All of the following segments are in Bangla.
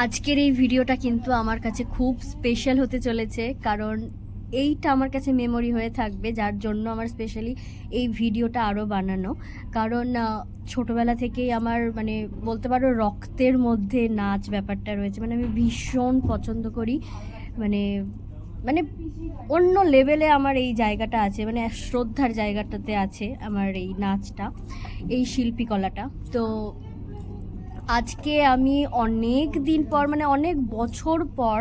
আজকের এই ভিডিওটা কিন্তু আমার কাছে খুব স্পেশাল হতে চলেছে, কারণ এইটা আমার কাছে মেমোরি হয়ে থাকবে, যার জন্য আমার স্পেশালি এই ভিডিওটা আরও বানানো। কারণ ছোটোবেলা থেকেই আমার মানে বলতে পারো রক্তের মধ্যে নাচ ব্যাপারটা রয়েছে মানে আমি ভীষণ পছন্দ করি। মানে মানে অন্য লেভেলে আমার এই জায়গাটা আছে মানে শ্রদ্ধার জায়গাটাতে আছে আমার এই নাচটা, এই শিল্পীকলাটা। তো আজকে আমি অনেক দিন পর মানে অনেক বছর পর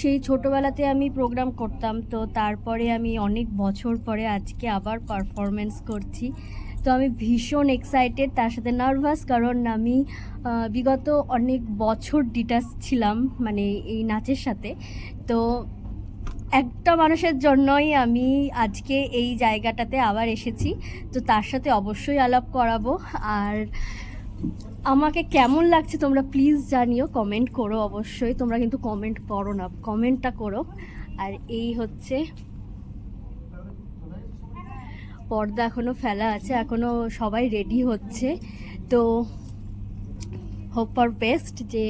সেই ছোটোবেলাতে আমি প্রোগ্রাম করতাম। তো তারপরে আমি অনেক বছর পরে আজকে আবার পারফরমেন্স করছি। তো আমি ভীষণ এক্সাইটেড তার সাথে নার্ভাস কারণ আমি বিগত অনেক বছর ডিটাস ছিলাম মানে এই নাচের সাথে। তো একটা মানুষের জন্যই আমি আজকে এই জায়গাটাতে আবার এসেছি। তো তার সাথে অবশ্যই আলাপ করাবো। আর আমাকে কেমন লাগছে তোমরা প্লিজ জানিও কমেন্ট করো অবশ্যই। তোমরা কিন্তু কমেন্ট করো না কমেন্টটা করো। আর এই হচ্ছে পর্দা এখনও ফেলা আছে এখনও সবাই রেডি হচ্ছে। তো হোপ ফর বেস্ট যে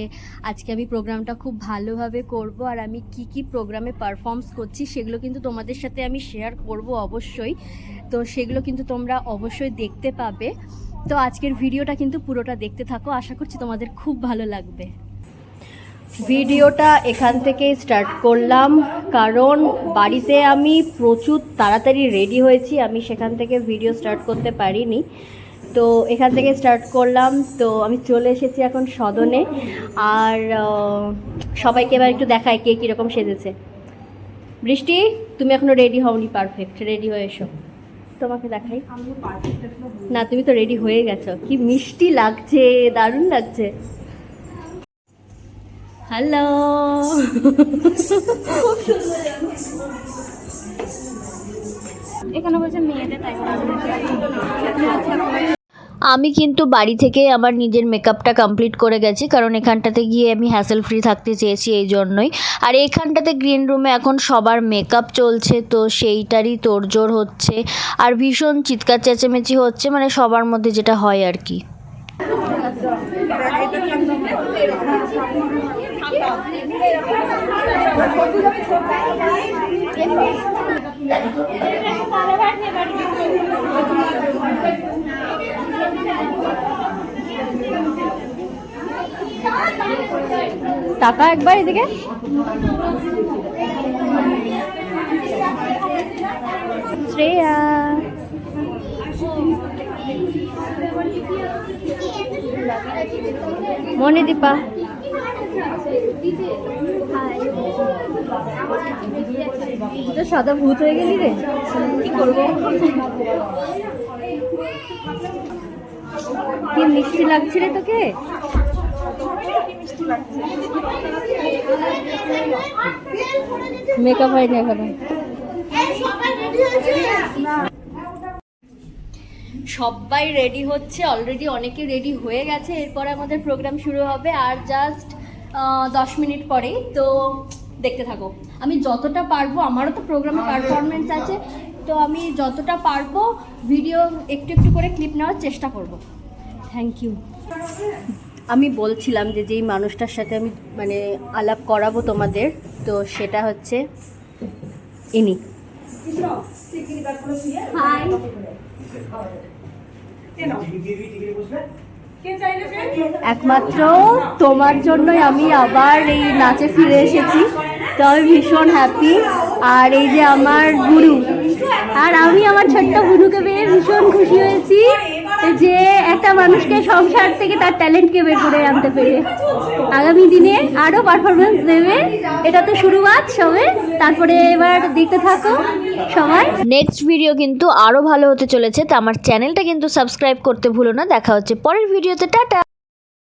আজকে আমি প্রোগ্রামটা খুব ভালোভাবে করব আর আমি কি কি প্রোগ্রামে পারফর্মস করছি, সেগুলো কিন্তু তোমাদের সাথে আমি শেয়ার করব অবশ্যই। তো সেগুলো কিন্তু তোমরা অবশ্যই দেখতে পাবে। তো আজকের ভিডিওটা কিন্তু পুরোটা দেখতে থাকো। আশা করছি তোমাদের খুব ভালো লাগবে। ভিডিওটা এখান থেকে স্টার্ট করলাম, কারণ বাড়িতে আমি প্রচুর তাড়াতাড়ি রেডি হয়েছি, আমি সেখান থেকে ভিডিও স্টার্ট করতে পারিনি। তো এখান থেকে স্টার্ট করলাম, তো আমি চলে এসেছি এখন সদনে। আর সবাইকে এবার একটু দেখায় কে কীরকম সেজেছে। বৃষ্টি, তুমি এখনও রেডি হওনি পারফেক্ট রেডি হয়ে এসো। তোমাকে দেখাই। না, তুমি তো রেডি হয়ে গেছো। কি মিষ্টি লাগছে, দারুণ লাগছে। হ্যালো এখানে বলছে মেয়েদের আমি কিন্তু বাড়ি থেকে আমার নিজের মেকআপটা কমপ্লিট করে গেছি, কারণ এখানটাতে গিয়ে আমি হ্যাসেল ফ্রি থাকতে চেয়েছি এই জন্যই। আর এখানটাতে গ্রিন রুমে এখন সবার মেকআপ চলছে, তো সেইটারই তোড়জোড় হচ্ছে। আর ভীষণ চিৎকার চেঁচেমেচি হচ্ছে মানে সবার মধ্যে যেটা হয় আর কি। টাকা একবার এদিকে। শ্রেয়া। মণিদীপা। তো সাদা ভূত হয়ে গেলি রে। কি করব? কি মিষ্টি লাগছে রে তোকে? মেকআপ হয়নি এখনও। সবাই রেডি হচ্ছে অলরেডি অনেকে রেডি হয়ে গেছে। এরপর আমাদের প্রোগ্রাম শুরু হবে আর জাস্ট দশ মিনিট পরেই। তো দেখতে থাকো। আমি যতটা পারব, আমারও তো প্রোগ্রামে পারফরমেন্স আছে। তো আমি যতটা পারব ভিডিও একটু একটু করে ক্লিপ নেওয়ার চেষ্টা করব। থ্যাংক ইউ আমি বলছিলাম যে যেই মানুষটার সাথে আমি মানে আলাপ করাবো তোমাদের তো সেটা হচ্ছে ইনি। একমাত্র তোমার জন্যই আমি আবার এই নাচে ফিরে এসেছি তো আমি ভীষণ হ্যাপি আর এই যে আমার গুরু আর আমি আমার ছোট্ট গুরুকে পেয়ে ভীষণ খুশি হয়েছি। যে একটা মানুষকে সংসার থেকে তার ট্যালেন্টকে বের করে আনতে পেরে। আগামী দিনে আরও পারফরমেন্স দেবে। এটা তো শুরুয়াত সবে। তারপরে এবার দেখতে থাকো সবাই। নেক্সট ভিডিও কিন্তু আরও ভালো হতে চলেছে। তো আমার চ্যানেলটা কিন্তু সাবস্ক্রাইব করতে ভুলো না। দেখা হচ্ছে পরের ভিডিওতে টাটা!